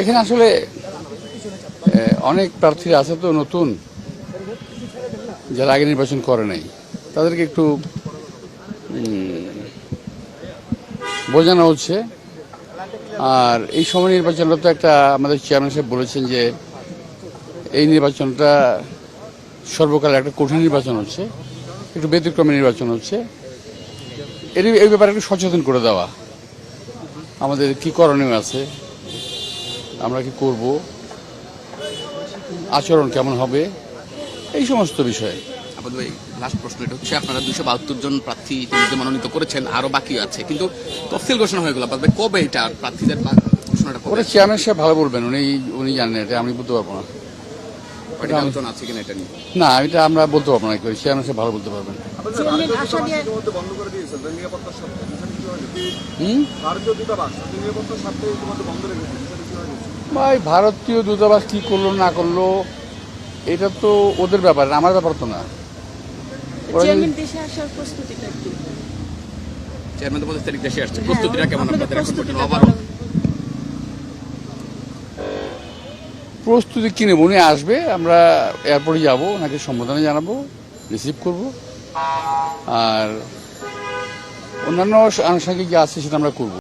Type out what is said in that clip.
এখানে আসলে অনেক প্রার্থীরা আছে তো নতুন, যারা আগে নির্বাচন করে নাই। তাদেরকে একটু বোঝানো হচ্ছে। আর এই সময় নির্বাচনটা তো একটা আমাদের চেয়ারম্যান সাহেব বলেছেন যে, এই নির্বাচনটা সর্বকালে একটা কঠিন নির্বাচন হচ্ছে, একটু ব্যতিক্রমী নির্বাচন হচ্ছে। এর এই ব্যাপারে একটু সচেতন করে দেওয়া। আমাদের কি করণীয় আছে? আমরা কি করব? আচরণ কেমন হবে? এই সমস্ত বিষয়ে। আপাতত লাস্ট প্রশ্ন এটা হচ্ছে আপনারা দুশো বাহাত্তর জন প্রার্থী ইতিমধ্যে মনোনীত করেছেন আরও বাকি আছে। কিন্তু তফসিল ঘোষণা হয়ে গেল কবে এটা প্রার্থীদের ঘোষণাটা চেয়ারম্যান সাহেব ভালো বলবেন উনি উনি জানেন এটা আমি বলতে পারব না। না এটা আমরা বলতে পারব না চেয়ারম্যান সাহেব ভালো বলতে পারবেন। ভারতীয় দূতাবাস স্বার্থে বন্ধ রেখেছে। ভাই ভারতীয় দূতাবাস কি করল না করল এটা তো ওদের ব্যাপার আমার ব্যাপার তো না। ওরা চেয়ারম্যান দেশে কি? চেয়ারম্যান পঁচিশ তারিখ দেশে হ্যাঁ, আসছে প্রস্তুতিটা কেমন? আপনাদের আপনাদের এখন পর্যন্ত ভালো। ওভারঅল প্রস্তুতি কিনে উনি আসবে আমরা এয়ারপোর্টে যাব ওনাকে সম্বোধনা জানাব রিসিভ করব। আর অন্যান্য আনুষ্ঠানিক যা আছে সেটা আমরা করব।